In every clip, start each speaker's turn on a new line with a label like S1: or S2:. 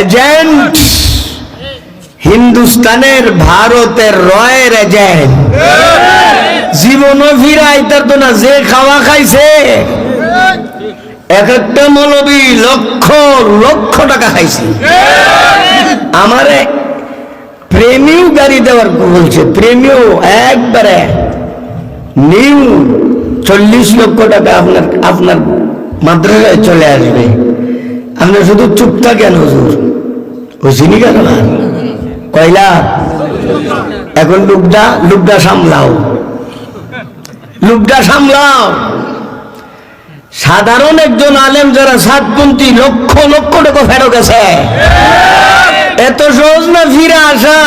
S1: Agent, হিন্দুস্তানের ভারতের রয়ের এজেন্ট। জীবনও ফিরাইতার তো না, যে খাওয়া খাইছে। এক একটা মৌলবী লক্ষ লক্ষ টাকা খাইছে। আমারে প্রেমিও গাড়ি দেওয়ার বলছে, প্রেমিও একবারে নিউ চল্লিশ লক্ষ টাকা আপনার আপনার মাদ্রাসায় চলে আসবে। আপনি শুধু চুপ থাকেন, হুজুর। চিনি কেন কয়লা এখন লুকডা লুকডা সামলাও। লুকডা সামলাও। সাধারণ একজন আলেম যারা সাতপন্থী লক্ষ লক্ষ টাকা ফেরত গেছে। এত সহজ না ফিরে আসা?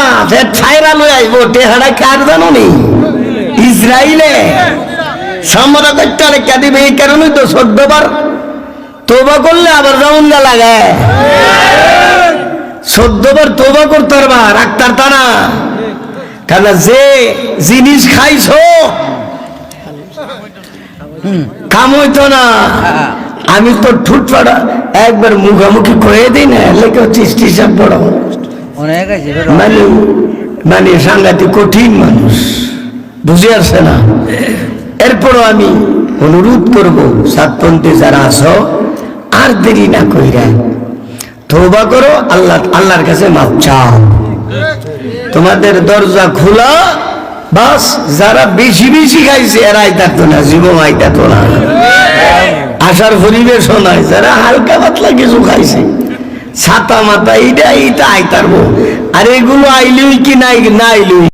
S1: ছাইরা লই আইব টেহারা কার জানো নি ইসরায়েলে সামরা করতে রেখা দিবে এই কারণেই তো চোদ্দবার তোবা করলে আবার রাউন্ডা লাগায় চোদ্দবার তোবা করতে পারবা রাখতার তা না কারণ যে জিনিস খাইছো কাম হইতো না। আমি তো ঠুট পাড়া একবার মুখামুখি করে দিই না লেগে হচ্ছে স্টেশন পড়ো মানে মানে সাংঘাতিক কঠিন মানুষ বুঝে আসছে না। এরপরও আমি অনুরোধ করব সাতপন্থী যারা আছো আর দেরি না কইরা। তৌবা করো, আল্লাহ আল্লাহর কাছে মাপ চাও। তোমাদের দরজা খোলা, বাস যারা বেশি বেশি খাইছে এরা আইতাতো না, জীবন আইতাতো না। আসার পরিবেশও নাই, যারা হালকা পাতলা কিছু খাইছে। ছাতা মাথা এইটা এইটা আইতারবো আর এগুলো আইলুই কি নাই না আইলুই